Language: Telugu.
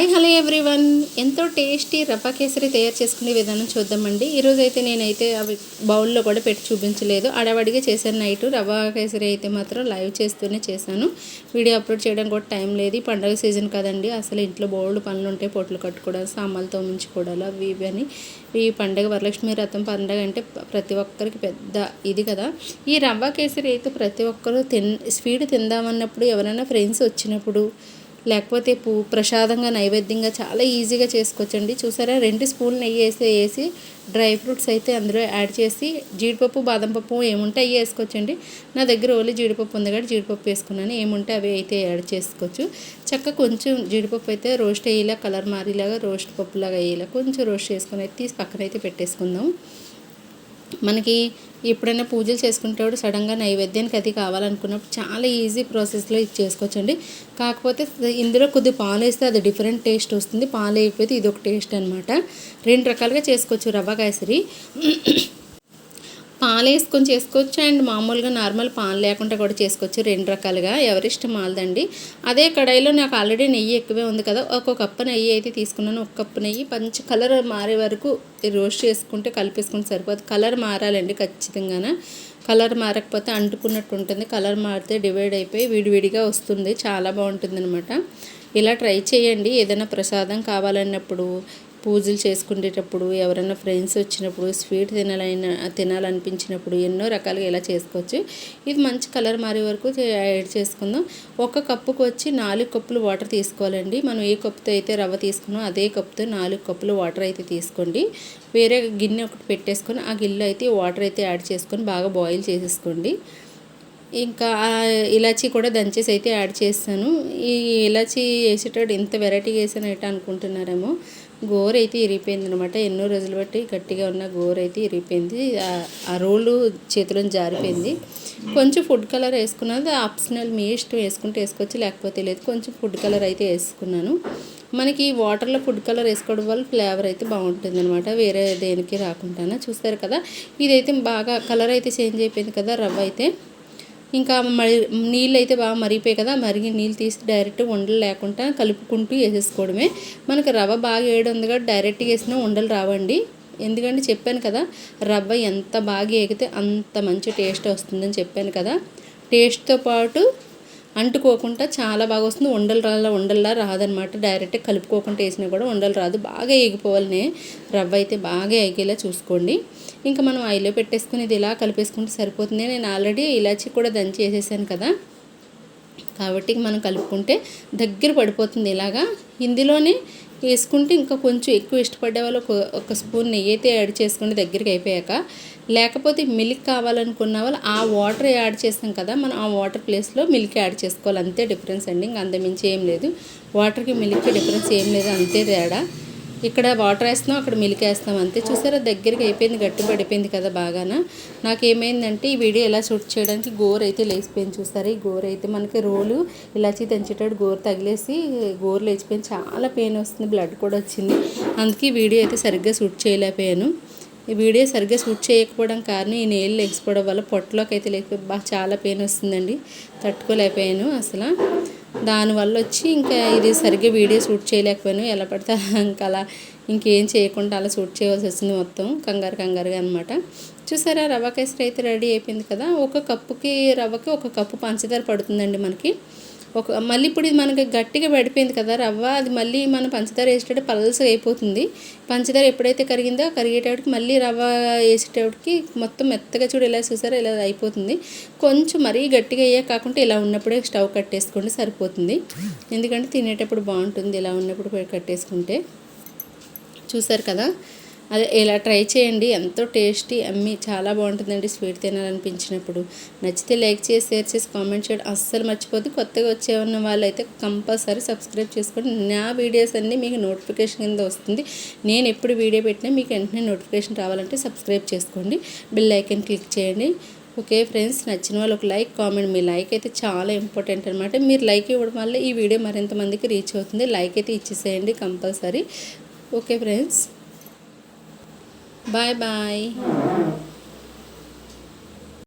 Hi hello everyone. ఎంతో టేస్టీ రవ్వ కేసరి తయారు చేసుకునే విధానం చూద్దామండి. ఈరోజు అయితే నేనైతే అవి బౌల్లో కూడా పెట్టి చూపించలేదు. అడవడిగా చేశాను నైట్. రవ్వ కేసరి అయితే మాత్రం లైవ్ చేస్తూనే చేశాను. వీడియో అప్లోడ్ చేయడం కూడా టైం లేదు. పండగ సీజన్ కదండి. అసలు ఇంట్లో బౌళ్ళు పనులు ఉంటాయి పొట్లు కట్టుకోవడం సామాన్లతో ఉంచుకోవడాలు అవి ఇవి అని ఈ పండగ వరలక్ష్మి రథం పండగ అంటే ప్రతి ఒక్కరికి పెద్ద ఇది కదా. ఈ రవ్వ కేసరి అయితే ప్రతి ఒక్కరు తిన్ స్వీట్ తిందామన్నప్పుడు ఎవరైనా ఫ్రెండ్స్ వచ్చినప్పుడు లేకపోతే పూ ప్రసాదంగా నైవేద్యంగా చాలా ఈజీగా చేసుకోవచ్చండి. చూసారా? రెండు స్పూన్ నెయ్యి వేసి వేసి డ్రై ఫ్రూట్స్ అయితే అందులో యాడ్ చేసి జీడిపప్పు బాదం పప్పు ఏముంటే అవి వేసుకోవచ్చండి. నా దగ్గర ఓన్లీ జీడిపప్పు ఉంది కాబట్టి జీడిపప్పు వేసుకున్నాను. ఏముంటే అవి అయితే యాడ్ చేసుకోవచ్చు. చక్క కొంచెం జీడిపప్పు అయితే రోస్ట్ అయ్యేలా కలర్ మారేలాగా రోస్ట్ పప్పులాగా అయ్యేలా కొంచెం రోస్ట్ చేసుకుని అయితే తీసి పక్కన అయితే పెట్టేసుకుందాం. మనకి ఎప్పుడైనా పూజలు చేసుకుంటేవాడు సడన్గా నైవేద్యానికి అది కావాలనుకున్నప్పుడు చాలా ఈజీ ప్రాసెస్లో ఇది చేసుకోవచ్చండి. కాకపోతే ఇందులో కొద్ది పాలు వేస్తే అది డిఫరెంట్ టేస్ట్ వస్తుంది. పాలు అయిపోతే ఇది ఒక టేస్ట్ అనమాట రెండు రకాలుగా చేసుకోవచ్చు రవ్వ కాయసరి పాలు వేసుకొని చేసుకోవచ్చు అండ్ మామూలుగా నార్మల్ పాలు లేకుండా కూడా చేసుకోవచ్చు రెండు రకాలుగా ఎవరిష్టం వాళ్ళదండి. అదే కడాయిలో నాకు ఆల్రెడీ నెయ్యి ఎక్కువే ఉంది కదా ఒక కప్పు నెయ్యి అయితే తీసుకున్నాను. ఒక కప్పు నెయ్యి మంచి కలర్ మారే వరకు రోస్ట్ చేసుకుంటే కలిపేసుకుంటే సరిపోదు. కలర్ మారాలండి ఖచ్చితంగా కలర్ మారకపోతే అంటుకున్నట్టు ఉంటుంది. కలర్ మారితే డివైడ్ అయిపోయి విడివిడిగా వస్తుంది. చాలా బాగుంటుంది అనమాట ఇలా ట్రై చేయండి. ఏదైనా ప్రసాదం కావాలన్నప్పుడు పూజలు చేసుకునేటప్పుడు ఎవరైనా ఫ్రెండ్స్ వచ్చినప్పుడు స్వీట్ తినాలైన తినాలనిపించినప్పుడు ఎన్నో రకాలుగా ఇలా చేసుకోవచ్చు. ఇది మంచి కలర్ మారే వరకు యాడ్ చేసుకుందాం. ఒక కప్పుకు వచ్చి నాలుగు కప్పులు వాటర్ తీసుకోవాలండి. మనం ఏ కప్పుతో అయితే రవ్వ తీసుకున్నాం అదే కప్పుతో నాలుగు కప్పులు వాటర్ అయితే తీసుకోండి. వేరే గిన్నె ఒకటి పెట్టేసుకొని ఆ గిన్నె అయితే వాటర్ అయితే యాడ్ చేసుకొని బాగా బాయిల్ చేసేసుకోండి. ఇంకా ఇలాచీ కూడా దంచేసి అయితే యాడ్ చేస్తాను. ఈ ఇలాచీ వేసేటప్పుడు ఇంత వెరైటీగా వేసానైతే అనుకుంటున్నారేమో. గోర్ అయితే ఇరిగిపోయింది అనమాట ఎన్నో రోజులు బట్టి గట్టిగా ఉన్న గోర్ అయితే ఇరిగిపోయింది. ఆ రోలు చేతిలో జారిపోయింది. కొంచెం ఫుడ్ కలర్ వేసుకున్నది ఆప్షనల్ మీ ఇష్టం వేసుకుంటే వేసుకోవచ్చు లేకపోతే లేదు. కొంచెం ఫుడ్ కలర్ అయితే వేసుకున్నాను. మనకి వాటర్లో ఫుడ్ కలర్ వేసుకోవడం వల్ల ఫ్లేవర్ అయితే బాగుంటుంది అనమాట వేరే దేనికి రాకుండా చూస్తారు కదా? ఇదైతే బాగా కలర్ అయితే చేంజ్ అయిపోయింది కదా రవ్వ అయితే. ఇంకా మరి నీళ్ళు అయితే బాగా మరిగిపోయి కదా మరిగి నీళ్ళు తీసి డైరెక్ట్ ఉండలు లేకుండా కలుపుకుంటూ వేసేసుకోవడమే. మనకి రవ్వ బాగా ఏడు ఉంది కాబట్టి డైరెక్ట్గా వేసినా ఉండలు రావండి. ఎందుకంటే చెప్పాను కదా రవ్వ ఎంత బాగా ఎగితే అంత మంచి టేస్ట్ వస్తుందని చెప్పాను కదా. టేస్ట్తో పాటు అంటుకోకుండా చాలా బాగా వస్తుంది. ఉండలు రాలా ఉండల్లా రాదనమాట డైరెక్ట్ కలుపుకోకుండా వేసినా కూడా ఉండలు రాదు. బాగా ఎగిపోవాలనే రవ్వ అయితే బాగా ఎగేలా చూసుకోండి. ఇంకా మనం ఆయిల్లో పెట్టేసుకుని ఇది ఇలా కలిపేసుకుంటే సరిపోతుంది. నేను ఆల్రెడీ ఇలాచి కూడా దంచి వేసేసాను కదా. కాబట్టి మనం కలుపుకుంటే దగ్గర పడిపోతుంది ఇలాగా. ఇందులోనే వేసుకుంటే ఇంకా కొంచెం ఎక్కువ ఇష్టపడే వాళ్ళు ఒక స్పూన్ నెయ్యి అయితే యాడ్ చేసుకుంటే దగ్గరికి అయిపోయాక లేకపోతే మిల్క్ కావాలనుకున్న వాళ్ళు ఆ వాటర్ యాడ్ చేస్తాం కదా మనం ఆ వాటర్ ప్లేస్లో మిల్క్ యాడ్ చేసుకోవాలి. అంతే డిఫరెన్స్ అండి ఇంకా అంతమించి ఏం లేదు. వాటర్కి మిల్క్కి డిఫరెన్స్ ఏం లేదు అంతే తేడా. ఇక్కడ వాటర్ వేస్తున్నాం అక్కడ మిల్క్ వేస్తాం అంతే. చూసారా దగ్గరికి అయిపోయింది గట్టి పడిపోయింది కదా బాగాన. నాకు ఏమైందంటే ఈ వీడియో ఎలా షూట్ చేయడానికి గోర్ అయితే లేచిపోయింది చూసారా? ఈ గోర్ అయితే మనకి రోలు ఇలాచి తెంచేటప్పుడు గోరు తగిలేసి గోరు లేచిపోయింది. చాలా పెయిన్ వస్తుంది బ్లడ్ కూడా వచ్చింది. అందుకే వీడియో అయితే సరిగ్గా షూట్ చేయలేకపోయాను. ఈ వీడియో సరిగ్గా షూట్ చేయకపోవడం కారణం ఈ నీళ్ళు లేచిపోవడం వల్ల పొట్టలోకి అయితే లేకపోయి బాగా చాలా పెయిన్ వస్తుందండి. తట్టుకోలేకపోయాను అసలు. దానివల్ల వచ్చి ఇంకా ఇది సరిగ్గా వీడియో షూట్ చేయలేకపోయాను. ఎలా పడితే ఇంకా అలా ఇంకేం చేయకుండా అలా షూట్ చేయవలసి వచ్చింది మొత్తం కంగారు కంగారుగా అనమాట చూసారా రవ్వ కేసరి అయితే రెడీ అయిపోయింది కదా? ఒక కప్పుకి రవ్వకి ఒక కప్పు పంచదార పడుతుందండి మనకి. ఒక మళ్ళీ ఇప్పుడు ఇది మనకి గట్టిగా పడిపోయింది కదా రవ్వ అది మళ్ళీ మనం పంచదార వేసేటప్పుడు పలసగా అయిపోతుంది. పంచదార ఎప్పుడైతే కరిగిందో కరిగేటప్పటికి మళ్ళీ రవ్వ వేసేటప్పటికి మొత్తం మెత్తగా చూడు ఇలా చూసారా ఇలా అయిపోతుంది. కొంచెం మరీ గట్టిగా అయ్యా కాకుండా ఇలా ఉన్నప్పుడే స్టవ్ కట్టేసుకుంటే సరిపోతుంది. ఎందుకంటే తినేటప్పుడు బాగుంటుంది ఇలా ఉన్నప్పుడు కట్టేసుకుంటే. చూసారు కదా? అదే ఇలా ట్రై చేయండి. ఎంతో టేస్టీ అమ్మి చాలా బాగుంటుందండి స్వీట్ తినాలనిపించినప్పుడు. నచ్చితే లైక్ చేసి షేర్ చేసి కామెంట్ చేయడం. అస్సలు మర్చిపోద్దు. కొత్తగా వచ్చే ఉన్న వాళ్ళైతే కంపల్సరీ సబ్స్క్రైబ్ చేసుకోండి. నా వీడియోస్ అన్నీ మీకు నోటిఫికేషన్ కింద వస్తుంది. నేను ఎప్పుడు వీడియో పెట్టినా మీకు వెంటనే నోటిఫికేషన్ రావాలంటే సబ్స్క్రైబ్ చేసుకోండి. బిల్ ఐకన్ క్లిక్ చేయండి. ఓకే ఫ్రెండ్స్ నచ్చిన వాళ్ళు ఒక లైక్ కామెంట్. మీ లైక్ అయితే చాలా ఇంపార్టెంట్ అనమాట మీరు లైక్ ఇవ్వడం వల్ల ఈ వీడియో మరింత మందికి రీచ్ అవుతుంది. లైక్ అయితే ఇచ్చేసేయండి కంపల్సరీ. Okay friends. Bye-bye.